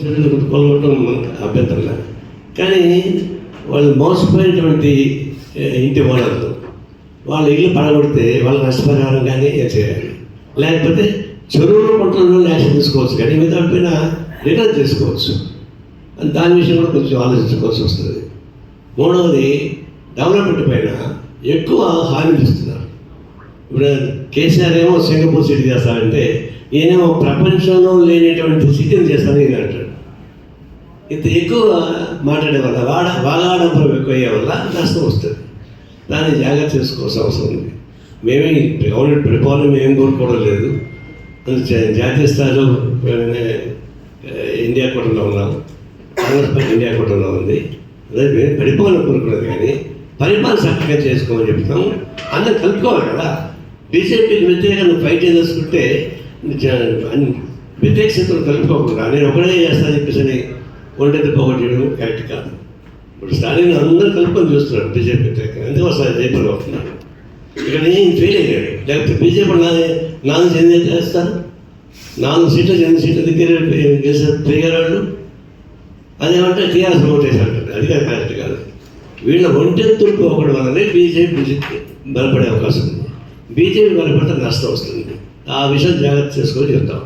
చర్యలు కొలవటం అభ్యంతరం కానీ వాళ్ళు మోసపోయినటువంటి ఇంటి ఓనర్లు వాళ్ళ ఇల్లు పడగొడితే వాళ్ళ నష్టపరిహారం కానీ చేయాలి? లేకపోతే చెరువులు పంటలలో యాక్షన్ తీసుకోవచ్చు కానీ మిగతా పైన రిటర్న్ చేసుకోవచ్చు. దాని విషయం కూడా కొంచెం ఆలోచించుకోవాల్సి వస్తుంది. మూడవది డెవలప్మెంట్ పైన ఎక్కువ హామీలు ఇస్తున్నారు ఇప్పుడు కేసీఆర్ ఏమో సింగపూర్ సిటీ చేస్తానంటే ఈయనేమో ప్రపంచంలో లేనటువంటి సిటీని చేస్తాను ఈయన అంటాడు. ఇంత ఎక్కువ మాట్లాడే వల్ల వాడ వాగాడంబరం ఎక్కువ అయ్యే వల్ల నష్టం వస్తుంది. దాన్ని జాగ్రత్త చేసుకోవాల్సిన అవసరం ఉంది. మేమే గవర్నమెంట్ పరిపాలన మేము కోరుకోవడం లేదు. జా- జాతీయ స్థాయిలో ఇండియా కూటంలో ఉన్నాం. కాంగ్రెస్ పార్టీ ఇండియా కూటంలో ఉంది. అదే మేము పరిపాలన కోరుకున్నది కానీ పరిపాలన చక్కగా చేసుకోమని చెప్తాము అందరూ కలుపుకోవాలి కదా. బీజేపీకి వ్యతిరేకంగా ఫైట్ చేసేసుకుంటే అన్ని వ్యతిరేక శక్తులు కలుపుకోకుండా నేను ఒకటే చేస్తాను చెప్పేసి ఒంటరి పోగొట్టడం కరెక్ట్ కాదు. ఇప్పుడు స్టాలిన్ అందరూ కలుపుకొని చూస్తున్నారు బీజేపీ వ్యతిరేకంగా. ఎందుకు వస్తారు జైపూర్ అవుతున్నారు. ఇక్కడ నేను ఫెయిల్ అయ్యాడు లేకపోతే బీజేపీ నాది నాలుగు చెంది చేస్తారు? నాలుగు సీట్లు ఎనిమిది సీట్ల దగ్గర గెలిచారు తిరిగారు వాళ్ళు అదేమంటే టీఆర్ఎస్ ఓటేశారు. అది కాదు కరెక్ట్ కాదు. వీళ్ళ ఒంటెత్తులు పోకడం వల్లనే బీజేపీ బలపడే అవకాశం ఉంది. బీజేపీ బలపడితే నష్టం వస్తుంది. ఆ విషయం జాగ్రత్త చేసుకొని చెప్తాం.